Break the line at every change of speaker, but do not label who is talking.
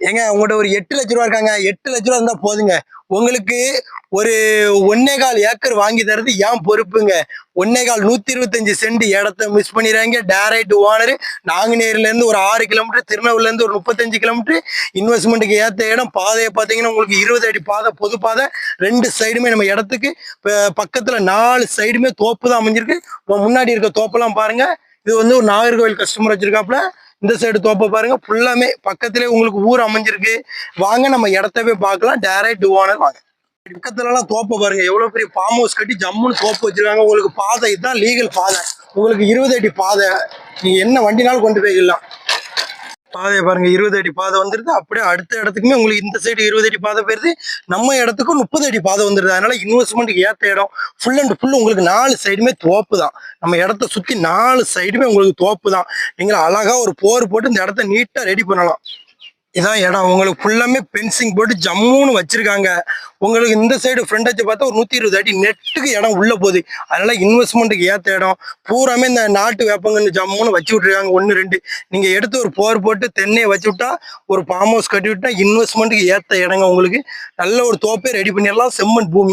ஏங்க உங்கள்கிட்ட ஒரு எட்டு லட்ச ரூபா இருக்காங்க. எட்டு லட்ச ரூபா இருந்தால் போதுங்க. உங்களுக்கு ஒரு ஒன்னே கால் ஏக்கர் வாங்கி தரது ஏன் பொறுப்புங்க. ஒன்னே கால் நூத்தி இருபத்தஞ்சு சென்ட் இடத்த மிஸ் பண்ணிடுறாங்க டேரக்ட் ஓனர் நாங்குநேரில இருந்து ஒரு ஆறு கிலோமீட்டர் திருநெல்வேலில இருந்து ஒரு முப்பத்தஞ்சு கிலோமீட்டர் இன்வெஸ்ட்மெண்ட்டுக்கு ஏற்ற இடம் பாதையை பார்த்தீங்கன்னா உங்களுக்கு இருபது அடி பாதை பொது பாதை. ரெண்டு சைடுமே நம்ம இடத்துக்கு ப- பக்கத்துல நாலு சைடுமே தோப்பு தான் அமைஞ்சிருக்கு. முன்னாடி இருக்க தோப்பெல்லாம் பாருங்க. இது வந்து ஒரு நாகர்கோவில் கஸ்டமர் வச்சிருக்காப்புல. இந்த சைடு தோப்பை பாருங்க. ஃபுல்லாமே பக்கத்திலே உங்களுக்கு ஊர் அமைஞ்சிருக்கு. வாங்க நம்ம இடத்தவே பார்க்கலாம். டேரக்ட் ஓனர் வாங்க. பக்கத்துலலாம் தோப்பை பாருங்க. எவ்வளவு பெரிய ஃபார்ம் ஹவுஸ் கட்டி ஜம்முன்னு தோப்பு வச்சிருக்காங்க. உங்களுக்கு பாதை இதுதான் லீகல் பாதை. உங்களுக்கு இருபது அடி பாதை. நீங்கள் என்ன வண்டினாலும் கொண்டு போய்க்கலாம். பாதையை பாருங்க இருபது அடி பாதை வந்துருது. அப்படியே அடுத்த இடத்துக்குமே உங்களுக்கு இந்த சைடு இருபது அடி பாதை போயிருது. நம்ம இடத்துக்கும் முப்பது அடி பாதை வந்துருது. அதனால இன்வெஸ்ட்மெண்ட்டுக்கு ஏத்த இடம் ஃபுல் அண்ட் ஃபுல் உங்களுக்கு நாலு சைடுமே தோப்பு தான். நம்ம இடத்த சுத்தி நாலு சைடுமே உங்களுக்கு தோப்பு தான். நீங்க அழகா ஒரு போர் போட்டு இந்த இடத்த நீட்டா ரெடி பண்ணலாம். இதான் இடம். உங்களுக்கு ஃபுல்லாமே பென்சிங் போட்டு ஜம்முன்னு வச்சிருக்காங்க. உங்களுக்கு இந்த சைடு ஃப்ரண்டேஜ் பார்த்தா ஒரு நூற்றி இருபது அடி நெட்டுக்கு இடம் உள்ளே போகுது. அதனால் இன்வெஸ்ட்மெண்ட்டுக்கு ஏற்ற இடம். பூராமே இந்த நாட்டு வேப்பங்கன்னு ஜம்முன்னு வச்சு விட்ருக்காங்க ஒன்று ரெண்டு. நீங்கள் எடுத்து ஒரு போர் போட்டு தென்னையை வச்சு விட்டா ஒரு ஃபார்ம் ஹவுஸ் கட்டி விட்டா இன்வெஸ்ட்மெண்ட்டுக்கு ஏற்ற இடங்க உங்களுக்கு. நல்ல ஒரு தோப்பே ரெடி பண்ணிடலாம். செம்மண் பூமி.